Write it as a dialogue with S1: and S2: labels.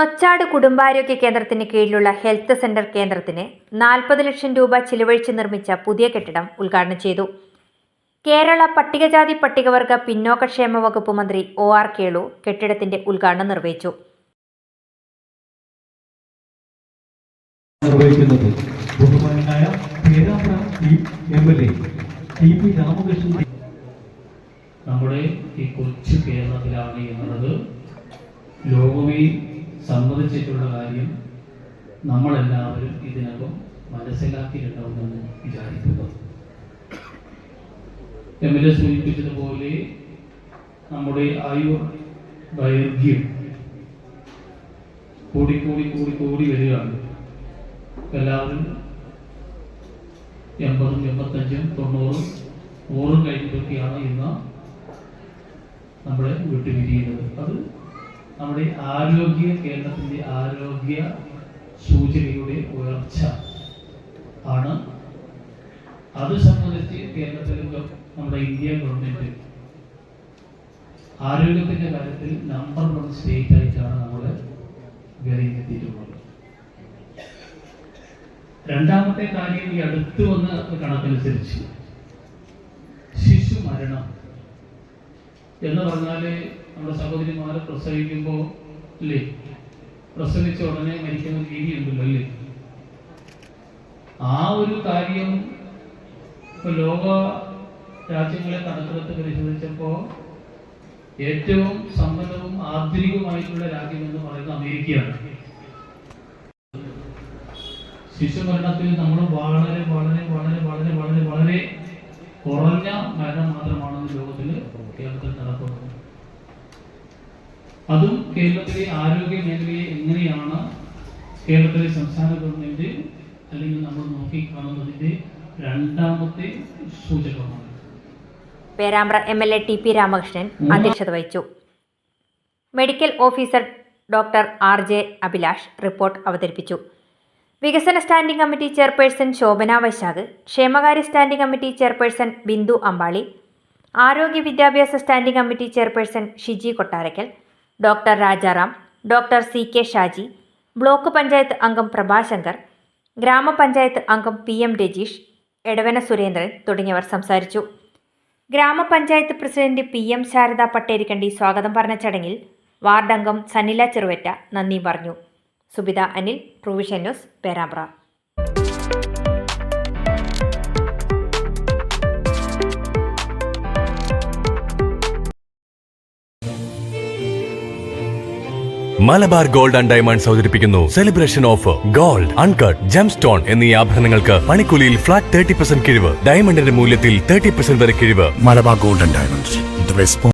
S1: നൊച്ചാട് കുടുംബാരോഗ്യ കേന്ദ്രത്തിന് കീഴിലുള്ള ഹെൽത്ത് സെന്റർ കേന്ദ്രത്തിന് നാൽപ്പത് ലക്ഷം രൂപ ചിലവഴിച്ച് നിർമ്മിച്ച പുതിയ കെട്ടിടം ഉദ്ഘാടനം ചെയ്തു. കേരള പട്ടികജാതി പട്ടികവർഗ പിന്നോക്കക്ഷേമ വകുപ്പ് മന്ത്രി ഒ ആർ കേളു കെട്ടിടത്തിന്റെ ഉദ്ഘാടനം നിർവഹിച്ചു.
S2: നിർവഹിക്കുന്നത് ബഹുമാനായ Perambra M L A T P Ramakrishnan.
S3: നമ്മുടെ ഈ കൊച്ചു കേരളത്തിലാണ് എന്നുള്ളത്. ലോകമേ സമ്മതിച്ചിട്ടുള്ള കാര്യം നമ്മളെല്ലാവരും ഇതിനകം മനസ്സിലാക്കിയിട്ടുണ്ടാവുമെന്ന് വിചാരിക്കുന്നു. എം എൽ എ സൂചിപ്പിച്ചതുപോലെ നമ്മുടെ ആയുർ ദൈർഘ്യം കൂടി കൂടി കൂടി കൂടി വരികയാണ്. എല്ലാവരും എൺപതും എൺപത്തഞ്ചും തൊണ്ണൂറും നൂറും കഴിഞ്ഞിട്ടൊക്കെയാണ് ഇന്ന് വീട്ടിൽ വിരിയുന്നത് അത് നമ്മുടെ ആരോഗ്യ കേരളത്തിന്റെ ആരോഗ്യ സൂചനയുടെ ഉയർച്ച ആണ്. അത് സംബന്ധിച്ച് കേരളത്തിലും നമ്മുടെ ഇന്ത്യ ഗവൺമെന്റ്. ആരോഗ്യത്തിന്റെ കാര്യത്തിൽ നമ്പർ വൺ സ്റ്റേറ്റ് ആയിട്ടാണ് നമ്മൾ വിലയിരുത്തിയിട്ടുള്ളത്. രണ്ടാമത്തെ കാര്യം ഈ അടുത്ത് വന്ന കണക്കനുസരിച്ച് ശിശു മരണം എന്ന് പറഞ്ഞാൽ നമ്മുടെ സഹോദരിമാരെ പ്രസവിക്കുമ്പോൾ അല്ലേ പ്രസവിച്ച ഉടനെ മരിക്കുന്ന രീതി ഉണ്ടല്ലോ അല്ലേ ആ ഒരു കാര്യം ഇപ്പൊ ലോക രാജ്യങ്ങളെ കണക്കെടുത്ത് പരിശോധിച്ചപ്പോ ഏറ്റവും സമ്പന്നവും ആധുനികവുമായിട്ടുള്ള രാജ്യം എന്ന് പറയുന്നത് അമേരിക്കയാണ്. ശിശുമരണത്തിൽ നമ്മൾ വളരെ വളരെ വളരെ അതും കേരളത്തിലെ ആരോഗ്യ മേഖലയെ എങ്ങനെയാണ് കേരളത്തിലെ സംസ്ഥാന ഗവൺമെന്റ് അല്ലെങ്കിൽ നമ്മൾ നോക്കിക്കാണുന്നതിന്റെ രണ്ടാമത്തെ സൂചകമാണ്.
S1: Perambra M L A T P Ramakrishnan അധ്യക്ഷത വഹിച്ചു. Medical officer doctor R J Abhilash report അവതരിപ്പിച്ചു. വികസന standing committee chairperson Shobhana Vaishakh ക്ഷേമകാര്യ standing committee chairperson Bindu Ambali ആരോഗ്യ വിദ്യാഭ്യാസ standing committee chairperson Shiji Kottarakkal doctor Rajaram doctor C K Shaji block panchayat അംഗം പ്രഭാശങ്കർ ഗ്രാമപഞ്ചായത്ത് അംഗം പി എം രജീഷ് എടവന സുരേന്ദ്രൻ തുടങ്ങിയവർ സംസാരിച്ചു. ഗ്രാമപഞ്ചായത്ത് president P M Sharada Patterikandi സ്വാഗതം പറഞ്ഞ ചടങ്ങിൽ വാർഡംഗം സനില ചെറുവറ്റ നന്ദി പറഞ്ഞു. Subitha Anil provision news Perambra.
S4: Malabar gold and diamonds അവതരിപ്പിക്കുന്നു celebration offer gold uncut gemstone എന്നീ ആഭരണങ്ങൾക്ക് പണിക്കൂലിയിൽ ഫ്ലാറ്റ് തേർട്ടി പെർസെന്റ് കിഴിവ് ഡയമണ്ടിന്റെ മൂല്യത്തിൽ തേർട്ടി പെർസെന്റ് വരെ കിഴിവ്
S5: മലബാർ ഗോൾഡ് ആൻഡ് ഡയമണ്ട്സ്.